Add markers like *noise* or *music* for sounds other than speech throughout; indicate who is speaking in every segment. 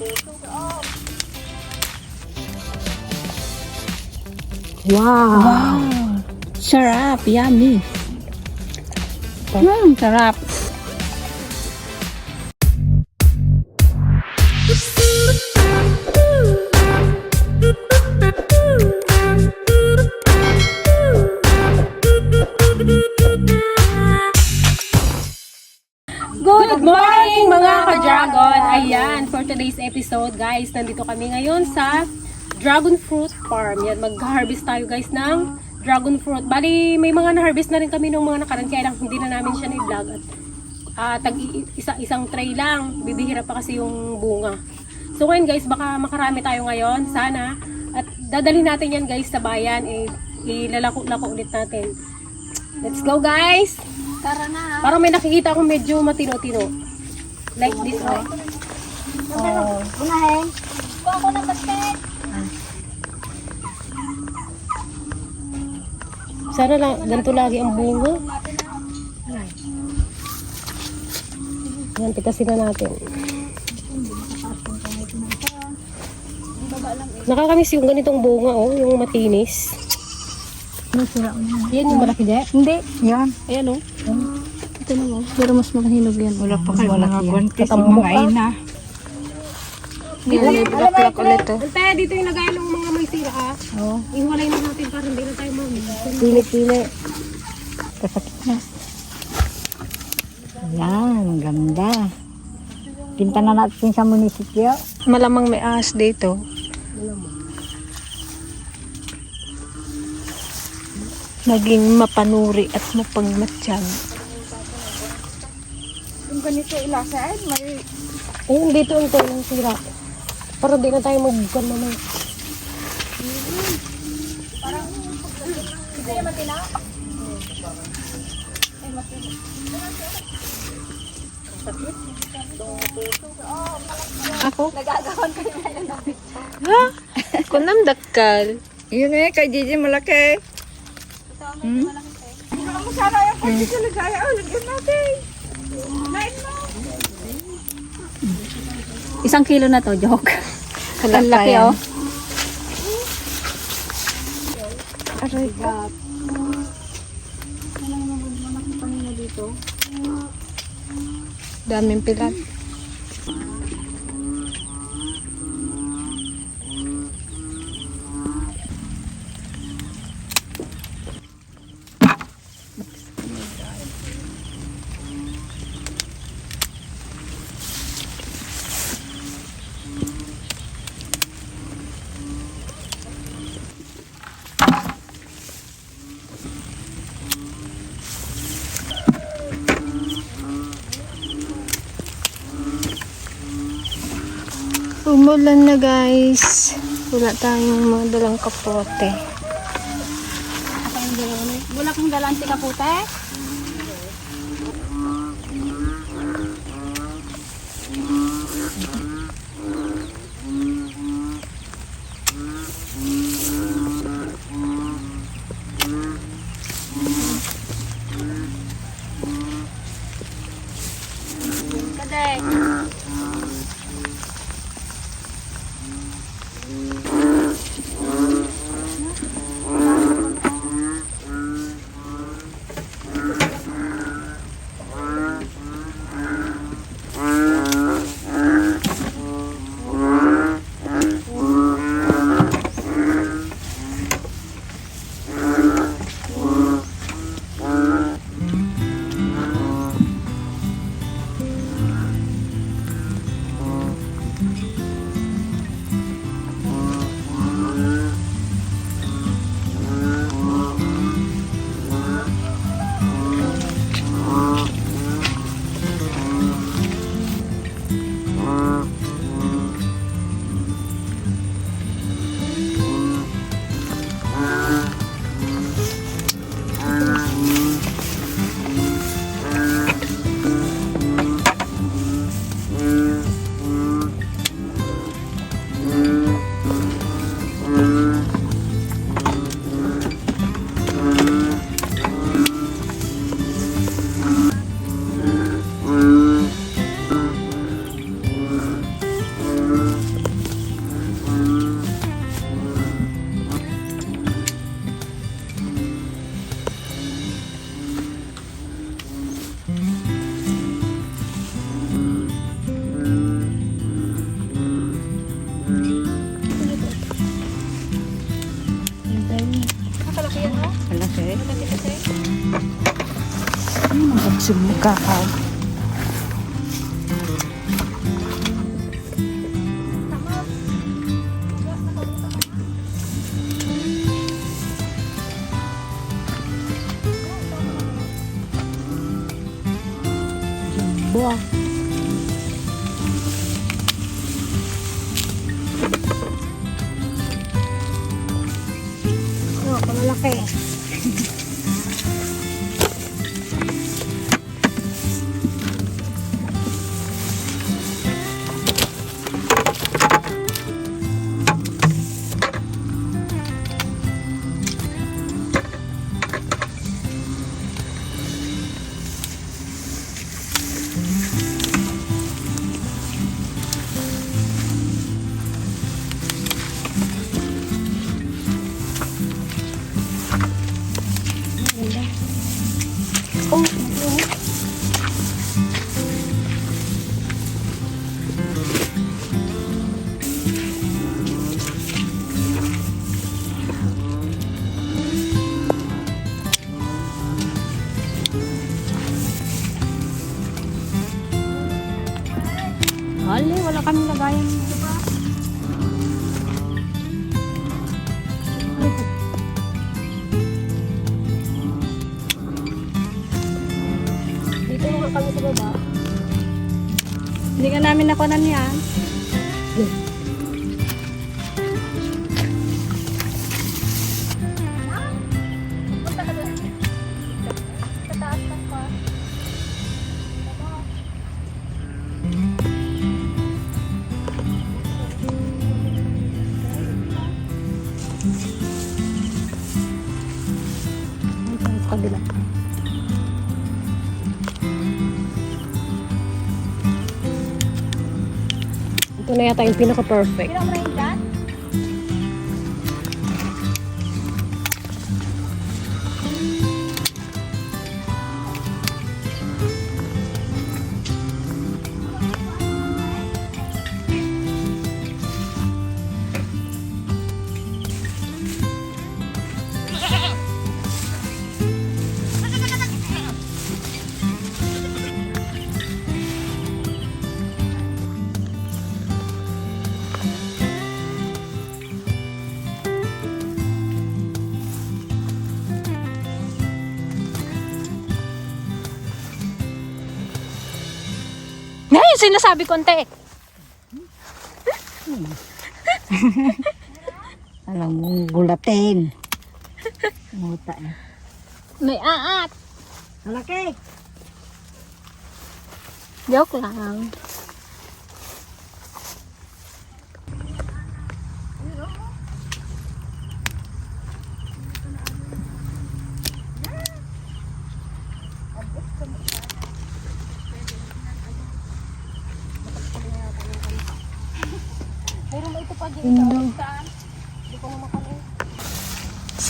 Speaker 1: Wow.
Speaker 2: Wow. Sarap. Yummy. Hmm, sarap. Good morning mga ka-dragon! Ayan, for today's episode guys, nandito kami ngayon sa Dragon Fruit Farm. Yan, mag-harvest tayo guys ng dragon fruit. Bali, may mga na-harvest na rin kami nung mga nakaraan, kaya lang hindi na namin siya na-vlog. At ah, tag isa, isang tray lang, bibihira pa kasi yung bunga. So ngayon guys, baka makarami tayo ngayon, sana. At dadalhin natin yan guys sa bayan, eh, ilalako-lako ulit natin. Let's go guys!
Speaker 1: Tara na.
Speaker 2: Parang may nakikita akong medyo matino-tino. Like this, oh.
Speaker 1: Oh. Unahin. Kuha ko ng basket.
Speaker 2: Sana lang, ganito lagi ang bunga. Yan, tikasin na natin. Nakakamiss yung ganitong bunga, oh, yung matinis. Yan yung malaki de.
Speaker 1: Hindi. Yan.
Speaker 2: Ayan, oh. Ito na, oh. Pero mas makahinog yan.
Speaker 1: Wala pa kayo mga guantes.
Speaker 2: Katambok
Speaker 1: Mga ina. Ulit oh.
Speaker 2: Ante, dito yung lagayan ng mga may sira, ah.
Speaker 1: Oh.
Speaker 2: Iwalay na natin para hindi na tayo mami.
Speaker 1: Pili-pili. Kasakit na. Ayan, ang ganda. Pinta na natin sa munisipyo.
Speaker 3: Malamang may ahas dito. Naging mapanuri at mapagmatsyag.
Speaker 1: Yung ganito ilasain, may...
Speaker 2: Ayun, dito ang tayo ng sira. Para di na tayo magbukan naman.
Speaker 3: Ako? Ha? Kunam dakkal.
Speaker 1: Yun eh, kay Gigi malaki. Hmm? Ano sana yung pwede sa ligaya? Oh, lagyan natin. Lain mo.
Speaker 2: Isang kilo na to, joke.
Speaker 3: Ang laki oh.
Speaker 1: Aray ka.
Speaker 3: Daming pilat. Umulan na guys. Wala tayong mga dalang kapote.
Speaker 2: Wala kang dalang
Speaker 3: Ay,
Speaker 1: mag-absog mo kakao. 哦
Speaker 2: 好多 kami sa baba.
Speaker 1: Hindi ka namin nakunan yan.
Speaker 2: Sa Ito na yata yung pinaka-perfect.
Speaker 1: Kailan
Speaker 3: Ngayon, sinasabi ko, ante.
Speaker 1: Alam mo, gulatin. Muta eh.
Speaker 3: May aat.
Speaker 1: Malaki.
Speaker 3: Joke lang.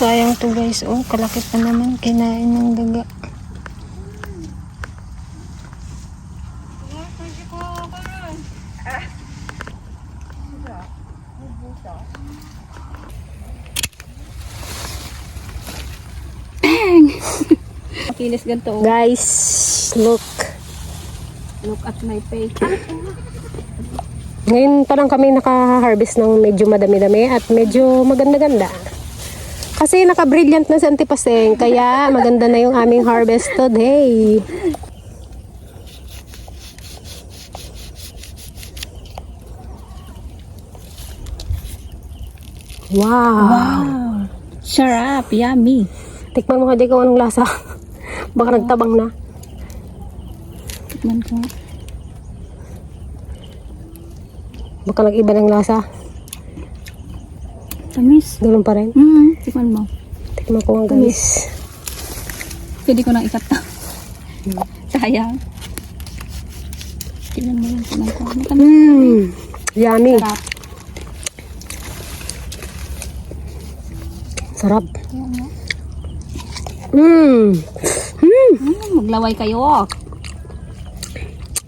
Speaker 3: Sayang to guys. Oh, kalaki pa naman. Kinain ng daga. *laughs*
Speaker 1: Kinis ganito.
Speaker 3: Guys, look.
Speaker 1: Look at my face.
Speaker 2: Ngayon pa lang kami naka-harvest ng medyo madami-dami at medyo maganda-ganda. Kasi naka-brilliant na si Antipaseng, kaya maganda na yung aming harvested. Hey! Wow!
Speaker 1: Sarap, yummy.
Speaker 2: Tikman mo hindi ko anong lasa. Baka nagtabang na.
Speaker 1: Tikman ko.
Speaker 2: Baka nag-iba ng lasa.
Speaker 1: Tamis.
Speaker 2: Ganun pa rin.
Speaker 1: Hmm, tikman mo.
Speaker 2: Tikman ko nga guys.
Speaker 1: Pwede ko nang ikat. Sayang. Tingnan mo lang, tingnan ko. Na?
Speaker 2: Mmm! Yummy!
Speaker 1: Sarap.
Speaker 2: Sarap. Mmm!
Speaker 1: Hmm, maglaway kayo.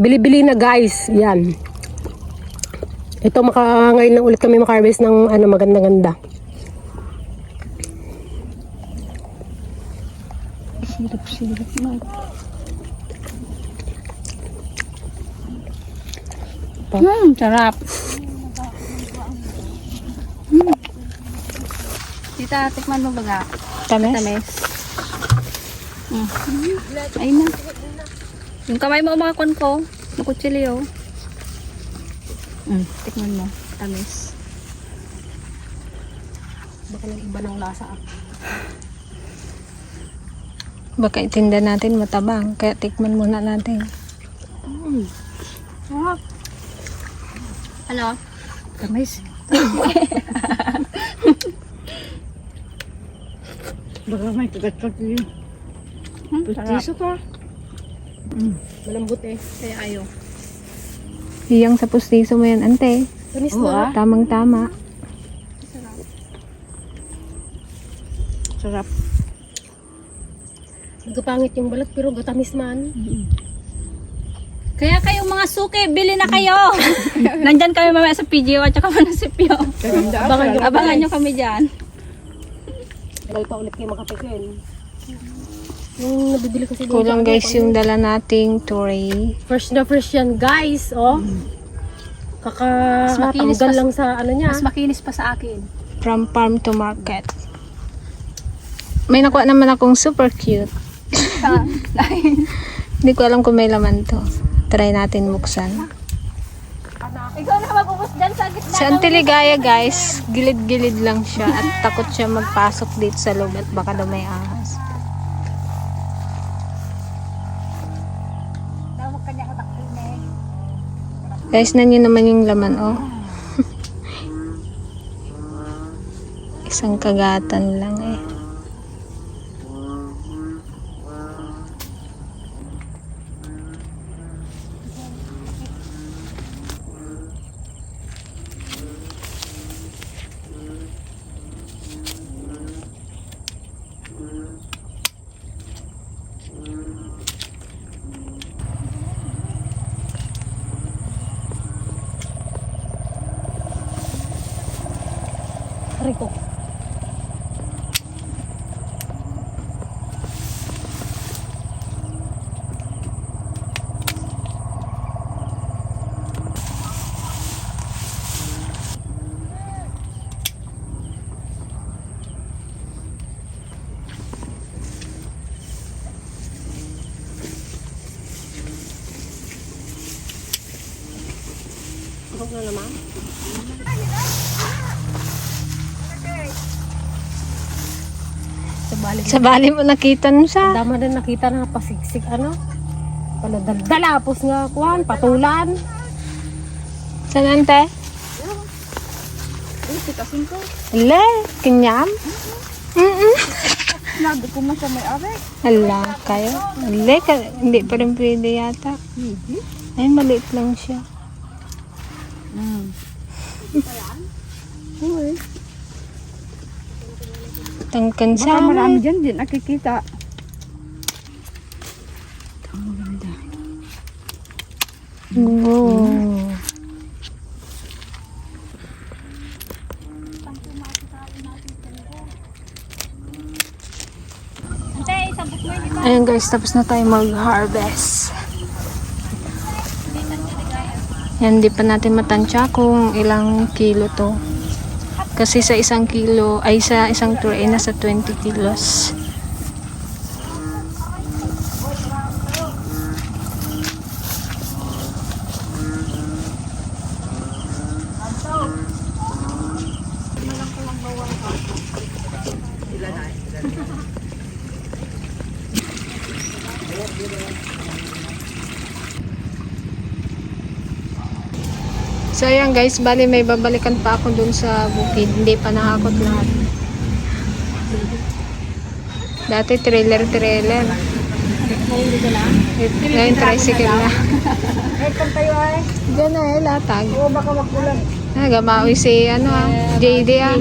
Speaker 2: Bili-bili na guys. Yan. Ito, maka, ngayon lang ulit kami makarvest ng ano, maganda-ganda.
Speaker 1: Silip-silip na. Hmm, sarap. Hmm. Tita, tikman mo baga.
Speaker 3: Tamis?
Speaker 1: Tamis. Mm. Ayun na. Yung kamay mo umakon ko. Nakutsili oh. Mm, tikman mo. Tamis.
Speaker 2: Baka nang iba ng lasa. ah.
Speaker 3: Baka itinda natin matabang. Kaya tikman muna natin.
Speaker 1: Sarap. Ano? Tamis. Baka may kagat-kagat yun. Hmm, sarap.
Speaker 2: pa. Malambot eh. Kaya ayaw.
Speaker 3: Iyang sa pustiso mo yan, ante.
Speaker 2: Tamis
Speaker 1: Oo,
Speaker 2: na.
Speaker 1: ah.
Speaker 3: Tamang-tama.
Speaker 1: Sarap.
Speaker 2: Nagkapangit yung balat pero gatamis man.
Speaker 1: Kaya kayong mga suki, bili na kayo. *laughs* Nandyan kami mamaya sa PGO at saka munisipyo.
Speaker 2: Abangan nyo.
Speaker 1: Abangan nyo kami dyan.
Speaker 2: Tagal pa ulit kayo makatikin. Yung nabibili kasi doon
Speaker 3: Kulang
Speaker 2: sa ano,
Speaker 3: guys yung dala nating tray.
Speaker 2: Fresh na fresh yan guys. Oh.
Speaker 1: Mas makinis
Speaker 2: Kakatanggal
Speaker 1: pa-
Speaker 2: lang sa ano niya.
Speaker 1: Mas makinis pa sa akin.
Speaker 3: From farm to market. May nakuha naman akong super cute. *laughs* Hindi ko alam kung may laman to. Try natin buksan.
Speaker 1: Ikaw na mabubos dyan sa gitna.
Speaker 3: Si Auntie Ligaya guys, gilid-gilid lang siya at takot siya magpasok dito sa loob at baka daw Guys, na naman yung laman, oh. *laughs* Isang kagatan lang eh.
Speaker 2: Rico. Huwag na naman. Sa.
Speaker 3: Sa bali mo nakita nun siya.
Speaker 2: Dama din nakita na pasiksik ano. Paladaldalapos nga kuhan, patulan.
Speaker 3: Saan ante?
Speaker 1: Uy, titasin ko.
Speaker 3: Hala, kinyam? Mm-mm.
Speaker 1: Sinabi ko man sa may ari.
Speaker 3: Hala, kayo? Hala, ka- hindi pa rin pwede yata. Ay, maliit lang siya.
Speaker 1: Mm.
Speaker 3: Tangkan
Speaker 1: Baka
Speaker 3: sa
Speaker 1: marami dyan din nakikita.
Speaker 3: Oo. Ayan guys, tapos na tayo mag-harvest. Yan, di pa natin matansya kung ilang kilo to. Kasi sa isang kilo, ay sa isang tray, nasa 20 kilos. So ayan guys, bali may babalikan pa ako dun sa bukid. Hindi pa nakakot lahat. Dati trailer trailer. Ngayon tricycle na.
Speaker 1: Eh, tayo ay.
Speaker 3: Diyan na eh, latag.
Speaker 1: Oo, baka makulang.
Speaker 3: Ah, gamawi si ano ah, JD ah.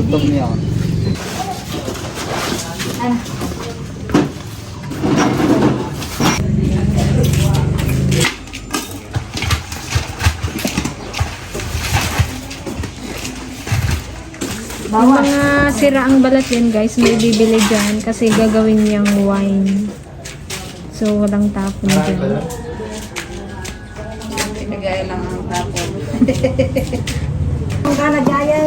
Speaker 3: Yung mga siraang balat yan guys, may bibili dyan kasi gagawin niyang wine. So, walang tapon dyan.
Speaker 1: Pinagaya lang ang tapon. *laughs* Ang gana jaya.